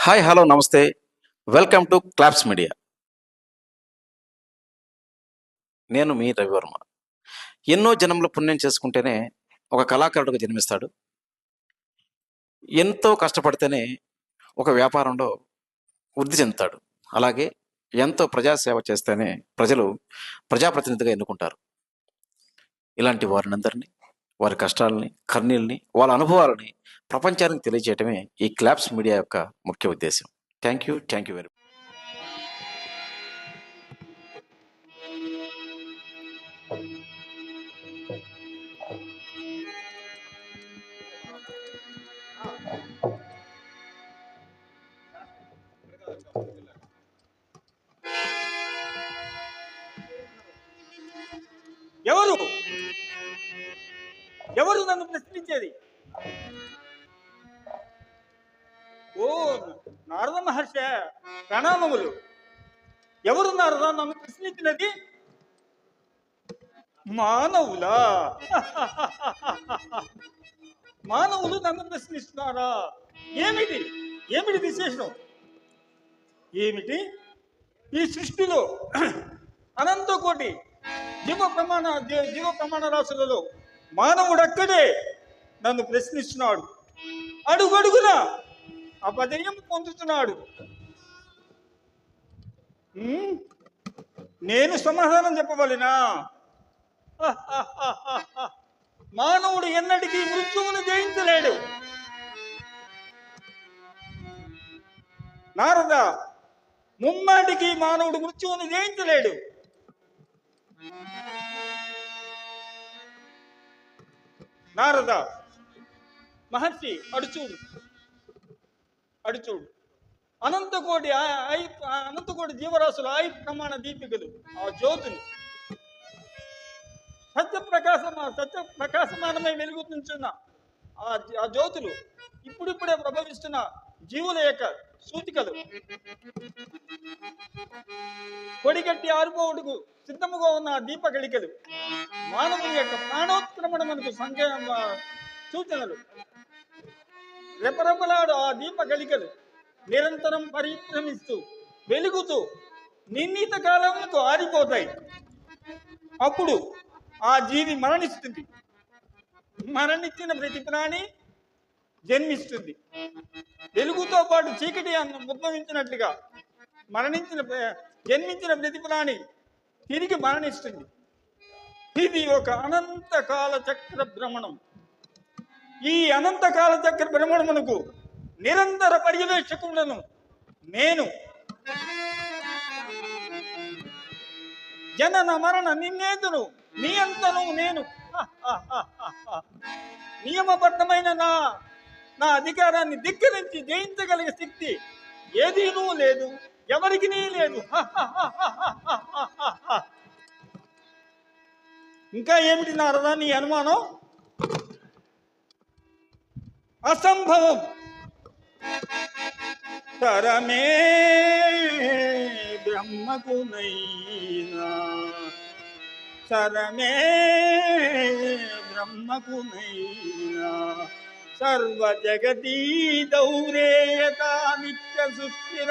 Hi hello నమస్తే. Welcome to claps media. నేను మీ రవివర్మ. ఎన్నో జనంలో పుణ్యం చేసుకుంటేనే ఒక కళాకారుడిగా జన్మిస్తాడు. ఎంతో కష్టపడితేనే ఒక వ్యాపారంలో వృద్ధి చెందుతాడు. అలాగే ఎంతో ప్రజాసేవ చేస్తేనే ప్రజలు ప్రజాప్రతినిధిగా ఎన్నుకుంటారు. ఇలాంటి వారినందరినీ వారి కష్టాలని కర్నీల్ని వాళ్ళ అనుభవాలని ప్రపంచానికి తెలియజేయటమే ఈ క్లాప్స్ మీడియా యొక్క ముఖ్య ఉద్దేశం. Thank you thank you very ఎవరు? ఎవరు నన్ను ప్రశ్నించేది? ఓ నారద మహర్షి ప్రణామములు. ఎవరు నారద నన్ను ప్రశ్నించినది? మానవులా? మానవులు నన్ను ప్రశ్నిస్తున్నారా? ఏమిటి? ఏమిటి విశేషం? ఏమిటి? ఈ సృష్టిలో అనంత కోటి జీవ ప్రమాణ జీవ ప్రమాణ రాశులలో మానవుడక్కడే నన్ను ప్రశ్నిస్తున్నాడు. అడుగడుగున అపజయం పొందుతున్నాడు. ఉమ్, నేను సమాధానం చెప్పవలెనా? మానవుడు ఎన్నటికీ మృత్యువును జయించలేడు. నారద ముమ్మాటికి మానవుడు మృత్యువును జయించలేడు. నారద మహర్షి అడుచూడు అడుచూడు అనంతకోటి ఐ- అనంతకోటి జీవరాశులు ఆయు ప్రమాణ దీపికలు ఆ జ్యోతులు. సత్య ప్రకాశమా సత్య ప్రకాశమానమై వెలుగుతున్న ఆ జ్యోతులు ఇప్పుడిప్పుడే ప్రభవిస్తున్న జీవుల యొక్క సూచికలు. కొడిగట్టి ఆరుపోవుడుకు సిద్ధముగా ఉన్న దీప గడికలు మానవుని యొక్క ప్రాణోత్క్రమణమునకు సంఖ్య సూచనలు. రెపరెపలాడు ఆ దీప గలికలు నిరంతరం పరిభ్రమిస్తూ వెలుగుతూ నిర్ణీత కాలములకు ఆరిపోతాయి. అప్పుడు ఆ జీవి మరణిస్తుంది. మరణించిన ప్రతి ప్రాణి జన్మిస్తుంది. వెలుగుతో పాటు చీకటి అన్నం ఉద్భవించినట్లుగా మరణించిన జన్మించిన ప్రతి ప్రాణి తిరిగి మరణిస్తుంది. ఇది ఒక అనంతకాల చక్ర భ్రమణం. ఈ అనంతకాల దగ్గర చక్ర భ్రమణమునకు నిరంతర పర్యవేక్షకులను నేను. జనన మరణ నిన్నేతును నీ అంతను నేను. నియమబద్ధమైన నా నా అధికారాన్ని ధిక్కరించి జయించగలిగే శక్తి ఏదీనూ లేదు ఎవరికి లేదు. ఇంకా ఏమిటి నారదా నీ అనుమానం? అసంభవం. తరమే బ్రహ్మకు శరమే సరమే బ్రహ్మకు సర్వ జగతీ దౌరేయత నిత్య సుస్థిర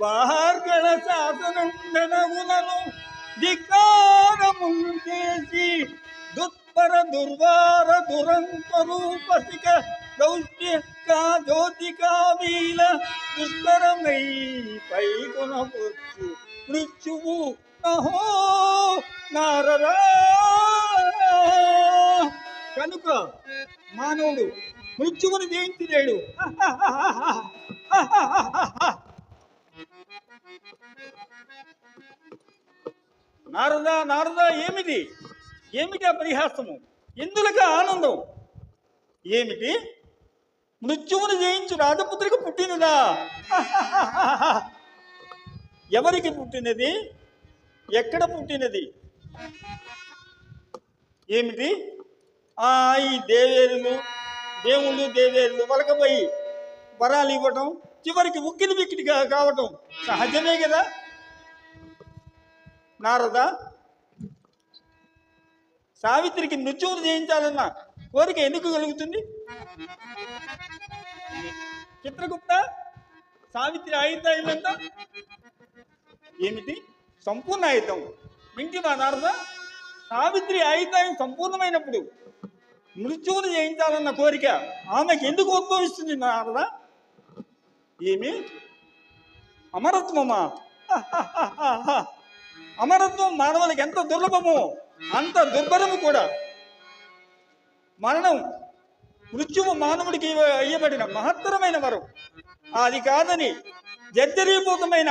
బార్గళ శాసనందనగునను ధిక్కారములు చేసి దుత్పర దుర్వార దురంత రూపసిక దౌష్ట్యకా జ్యోతికావీల దుష్కరమై పైకొనవచ్చు. మృత్యువు అహో నారరా కనుక మానవుడు మృత్యువుని జయించలేడు. నారదా నారదా ఏమిటి? ఏమిటి ఆ పరిహాసము? ఎందులక ఆనందం? ఏమిటి? మృత్యువును జయించు రాజపుత్రికి పుట్టినదా ఎవరికి పుట్టినది? ఎక్కడ పుట్టినది? ఏమిటి? ఆ ఈ దేవేరులు దేవుళ్ళు దేవేరులు వలకపోయి వరాలు ఇవ్వటం చివరికి ఉక్కిరి బిక్కిరిగా కావటం సహజమే కదా? నారదా సావిత్రికి మృత్యువును జయించాలన్న కోరిక ఎందుకు కలుగుతుంది? చిత్రగుప్త సావిత్రి ఆయుధాయం ఎంత ఏమిటి? సంపూర్ణ ఆయుధం. వింటివా నారద సావిత్రి ఆయుధాయం సంపూర్ణమైనప్పుడు మృత్యువును జయించాలన్న కోరిక ఆమెకి ఎందుకు ఉద్భవిస్తుంది నారద? ఏమి? అమరత్వమా? అమరత్వం మానవులకు ఎంత దుర్లభమో అంత దుర్భరము కూడా. మరణం మృత్యువు మానవుడికి ఇవ్వబడిన మహత్తరమైన వరం. అది కాదని జర్జరీభూతమైన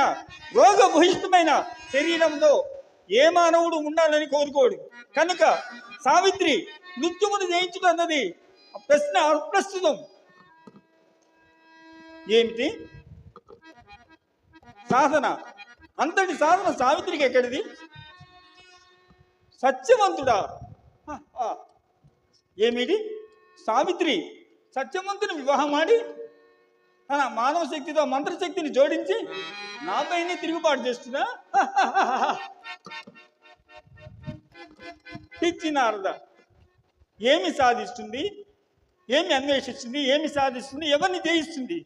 రోగభూయిష్టమైన శరీరంతో ఏ మానవుడు ఉండాలని కోరుకోడు. కనుక సావిత్రి మృత్యువును జయించడం అన్నది ప్రశ్న అప్రస్తుతం ఏమిటి? సాధన. అంతటి సాధన సావిత్రికి ఎక్కడిది? సత్యవంతుడా? ఏమిటి? సావిత్రి సత్యవంతుని వివాహం ఆడి తన మానవ శక్తితో మంత్రశక్తిని జోడించి నాపైనే తిరుగుబాటు చేస్తున్నా. పిచ్చి నారద ఏమి సాధిస్తుంది? ఏమి అన్వేషిస్తుంది? ఏమి సాధిస్తుంది? ఎవరిని జయిస్తుంది?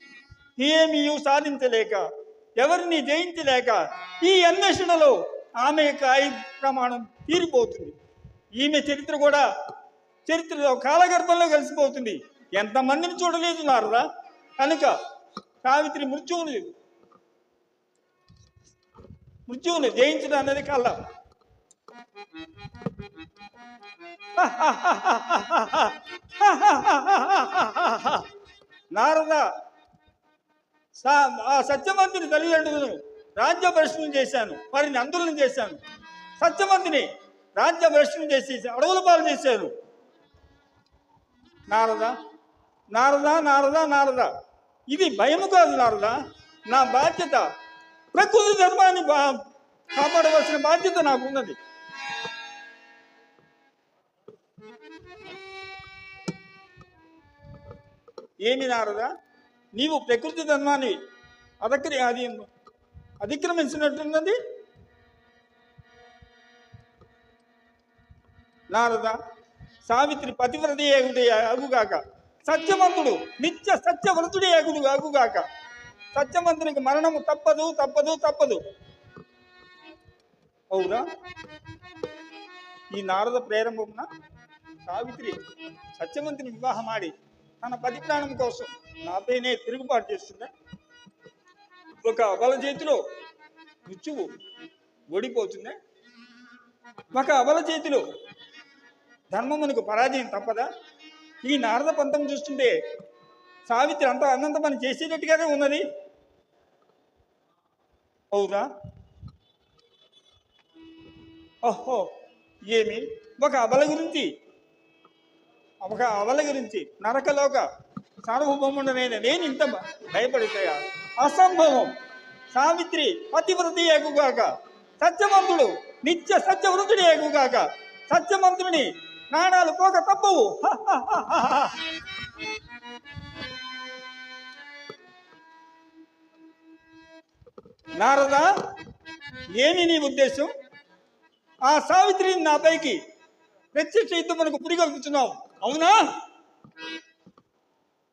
ఏమి సాధించలేక ఎవరిని జయించలేక ఈ అన్వేషణలో ఆమె యొక్క ఆయుధ ప్రమాణం తీరిపోతుంది. ఈమె చరిత్ర కూడా చరిత్రలో కాలగర్భంలో కలిసిపోతుంది. ఎంతమందిని చూడలేదు నారదా? కనుక సావిత్రి మృత్యువుని మృత్యువుని జయించడం అనేది కళ్ళ నారద సా- ఆ సత్యవంతుని తల్లిదండ్రులను రాజ్య భ్రష్టం చేశాను. వారిని ఆందోళన చేశాను. సత్యవంతుని రాజ్య భ్రష్టం చేసి అడవుల పాలు చేశాను నారద? నారద నారద నారద. ఇది భయము కాదు నారద. నా బాధ్యత. ప్రకృతి ధర్మాన్ని కాపాడవలసిన బాధ్యత నాకున్నది ఏమి నారద? నీవు ప్రకృతి ధర్మాన్ని అదక్రి అది అతిక్రమించినట్టున్నది నారద? సావిత్రి పతివ్రత ఏగుడి అగుగాక. సత్యవంతుడు నిత్య సత్యవ్రతుడే అగుడు అగుగాక. సత్యవంతునికి మరణము తప్పదు తప్పదు తప్పదు. అవునా? ఈ నారద ప్రేరంభమున సావిత్రి సత్యవంతుని వివాహం ఆడి తన పతి కోసం నాపైనే తిరుగుబాటు చేస్తుందా? ఒక అబల చేతిలో మృత్యువు ఓడిపోతుందా? ఒక అబల చేతిలో ధర్మమునకు పరాజయం తప్పదా? ఈ నారద పంతం చూస్తుంటే సావిత్రి అంత అన్నంత మనం చేసేటట్టుగానే ఉన్నది. అవునా? ఓహో ఏమి? ఒక అబల గురించి? ఒక అవల గురించి? నరకలోక సార్వభౌముడనైన నేను ఇంత భ- భయపడిపోయా అసంభవం! సావిత్రి పతివ్రతి ఏగుగాక సత్యమంతుడు నిత్య సత్యవృతుడి ఏగుగాక సత్యమంతుడిని నాణాలు పోక తప్పవు. నారద నారదా ఏమి నీ ఉద్దేశం? ఆ సావిత్రిని నా పైకి ప్రత్యక్ష యుద్ధమునకు పురిగొల్పుతున్నావు అవునా?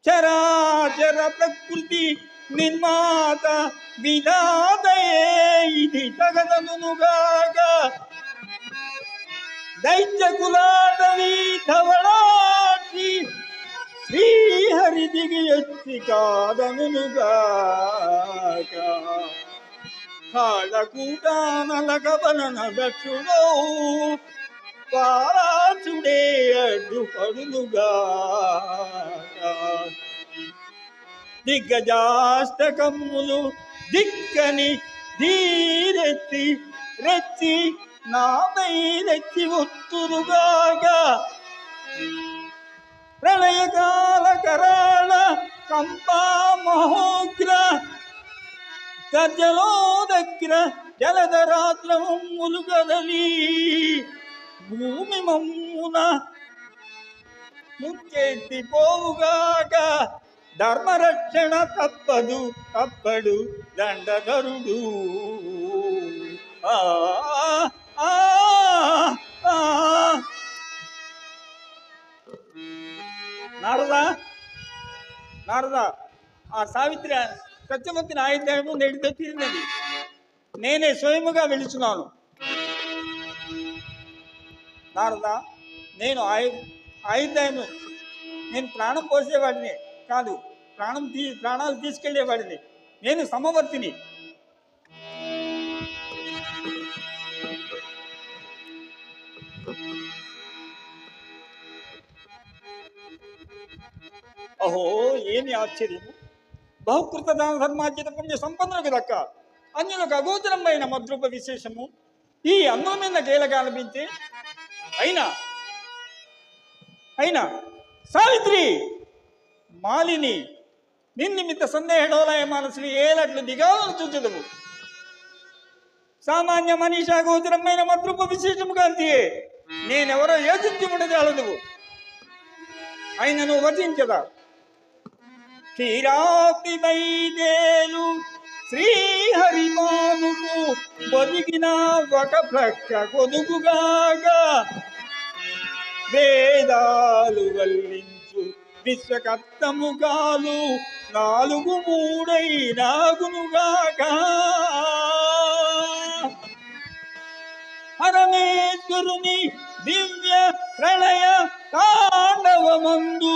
చరాచర ప్రకృతి నిర్మాత విధాతయే ఇది తగదనుగాక దైత్య కులాదవి ధవళాక్షి శ్రీహరి దిగి ఎత్తి కాదనుగాక కాళకూటానలకవలన దక్షుడో పారాచుడే అడ్డుపడునుగా దిగ్గజాష్టకములు దిక్కని ధీరెత్తి రెచ్చి నాపై రెచ్చి ఒత్తురుగాగా ప్రళయకాల కరాళ కంపా మహోగ్ర గజలో దగ్గర జలధరాత్రములు కదలి భూమి మమ్మున ముచ్చెత్తి పోవుగాక ధర్మరక్షణ తప్పదు తప్పడు దండగరుడు. ఆ, ఆ, నారదా నారదా ఆ సావిత్రి సత్యవంతిని ఆయుధాయము నేటితో తీరినది నేనే స్వయముగా వెలుచున్నాను. నారద నేను ఆయు ఆయుధాయము నేను ప్రాణం పోసేవాడిని కాదు. ప్రాణం తీ ప్రాణాలు తీసుకెళ్ళేవాడిని. నేను సమవర్తిని. అహో ఏమి ఆశ్చర్యము బహుకృత దాన ధర్మార్జిత పుణ్య సంపన్నులకు దక్క. అన్యులకు అగోచరమైన మద్రూప విశేషము ఈ అందమైన గేలగా అనిపించి అయినా అయినా సావిత్రి మాలిని నిన్నిమిత్త సందేహడోలయ మనసుని ఏలట్లు దిగాలను చూచదవు. సామాన్య మనీషా గోచరమైన మద్రూప విశేషము కాంతియే నేనెవరో యోచించి ఉండజాలదువు. నువ్వు వచించదా. క్షీరాబ్ది వైదేలు శ్రీహరిమానుకు బతికిన ఒక ప్రక్క కొదుగుగాగా వేదాలు వల్లించు విశ్వకర్తముగాలు నాలుగు మూడై నాగునుగాక. పరమేశ్వరుని దివ్య ప్రళయ తాండవమందు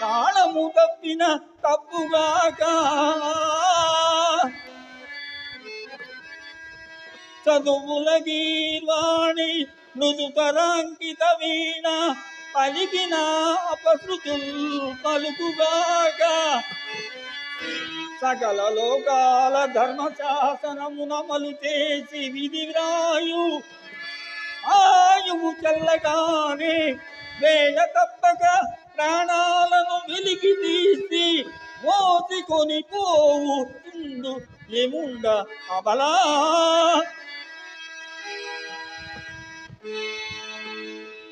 తాళము తప్పిన తప్పుగాక చదువుల గీర్వాణి మృదుతరాంకిత వీణ పలికిన అపశృతుల్ పలుకుగాక. సకల లోకాల ధర్మ శాసనమునమలు చేసి విధి వ్రాయు. ఆయువు చల్లగానే వేళ తప్పక ప్రాణాలను వెలికి తీసి మోసుకొని పోవు. తుండు ఏముండ అబలా.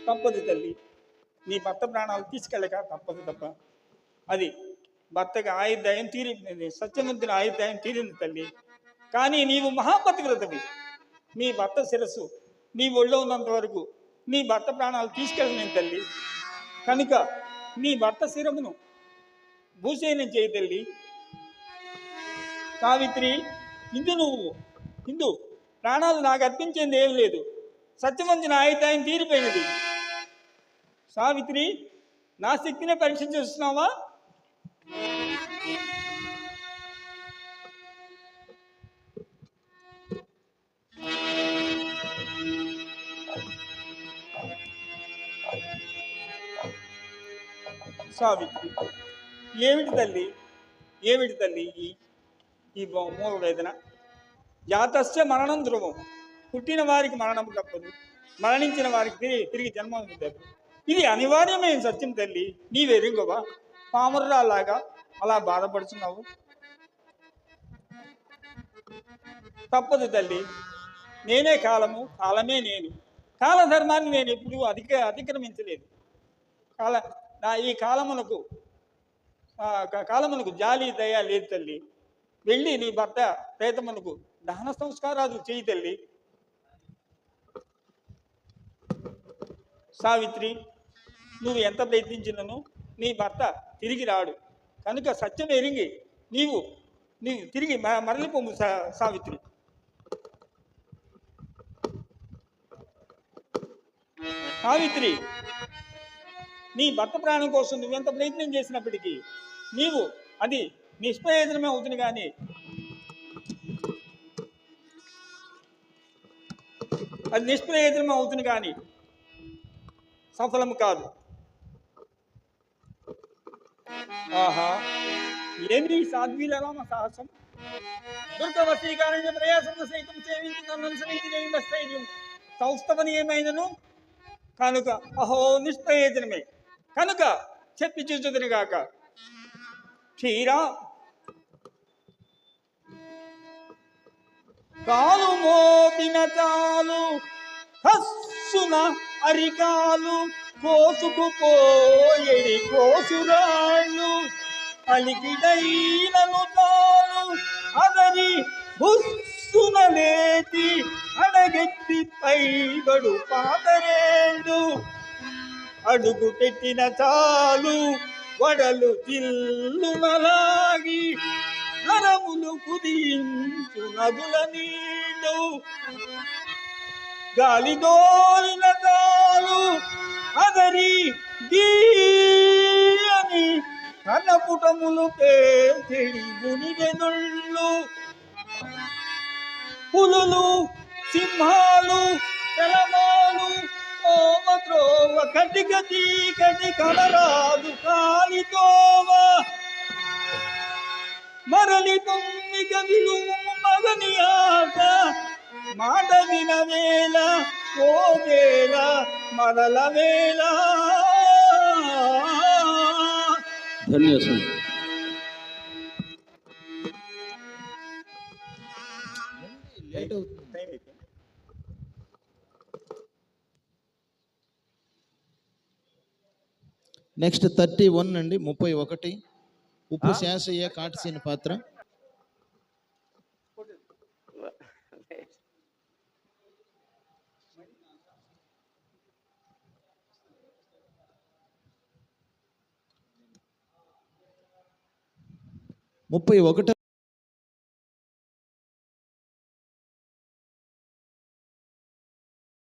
తప్పదు తల్లి. నీ భర్త ప్రాణాలు తీసుకెళ్ళక తప్పదు తప్ప. అది భర్తకి ఆయుర్దాయం తీరింది. సత్యవంతుని ఆయుర్దాయం తీరింది తల్లి. కానీ నీవు మహాపతివ్రతవి. నీ భర్త శిరస్సు నీ ఒళ్ళో ఉన్నంత వరకు నీ భర్త ప్రాణాలు తీసుకెళ్ళలేను తల్లి. కనుక నీ భర్త శిరమును భూసేనం చేయి తల్లి. సావిత్రి ఇందు నువ్వు ఇందు ప్రాణాలు నాకు అర్పించేది ఏం లేదు. సత్యమంచిన ఆయుధాయం తీరిపోయినది. సావిత్రి నా శక్తిని పరీక్ష చేస్తున్నావా సావిత్రి ఏమిటి తల్లి? ఏమిటి తల్లి ఈ ఈ మూల వేదన? జాతస్య మరణం ధ్రువం. పుట్టిన వారికి మరణం తప్పదు. మరణించిన వారికి తిరిగి తిరిగి జన్మ తప్పదు ఇది అనివార్యమైన సత్యం తల్లి. నీవెరుగవా పామర్రాలాగా అలా బాధపడుతున్నావు తప్పదు తల్లి. నేనే కాలము కాలమే నేను. కాలధర్మాన్ని నేను ఎప్పుడూ అధిక అతిక్రమించలేదు. కాల నా ఈ కాలమునకు కాలమునకు జాలి దయ లేదు తల్లి. వెళ్ళి నీ భర్త ప్రేతమునకు దహన సంస్కారాలు చేయి తల్లి. సావిత్రి నువ్వు ఎంత ప్రయత్నించినను? నీ భర్త తిరిగి రాడు. కనుక సత్యం ఎరిగి నీవు నీవు తిరిగి మరలిపోము సా సావిత్రి. సావిత్రి నీ భర్త ప్రాణం కోసం నువ్వెంత ప్రయత్నం చేసినప్పటికీ నీవు అది నిష్ప్రయోజనమే అవుతుంది కానీ అది నిష్ప్రయోజనమే అవుతుంది కానీ సఫలం కాదు. ఆహా ఏమి సాధ్వీలరామ సాహసం? దుర్గవశీకారణ్య ప్రయాసములు సైతం సేవించి నన్ను స్థైర్యం సౌస్తవని ఏమైనను కనుక అహో నిష్ప్రయోజనమే. కనుక చెప్పి చూచుదును గాక. క్షీరా. కాలు మోపిన చాలు హస్సున అరికాలు కోసుకుపోయడి కోసురాళ్ళు అలికిడైనను తాను అదరి బుస్సున లేచి అడగెత్తి పైబడు పాతరేండు అడుగు పెట్టిన చాలు వడలు చిల్లునలాగి నరములు కుదించు నదుల నీడు గాలి దోలిన చాలు అదరి దీయని కన్నపుటములు పేర్చెడి మునిగెనుళ్ళు పులులు సింహాలు కటిక చీకటి కలరాదు కాలితోవా మరలి తొమ్మిక విలువు మగని ఆట మాట విన వేళ ఓ మరల వేళ. ధన్యవాదాలు. నెక్స్ట్ థర్టీ వన్ అండి ముప్పై ఒకటి. ఉప్పు శాసయ్య కాటసిన పాత్ర. ముప్పై ఒకటి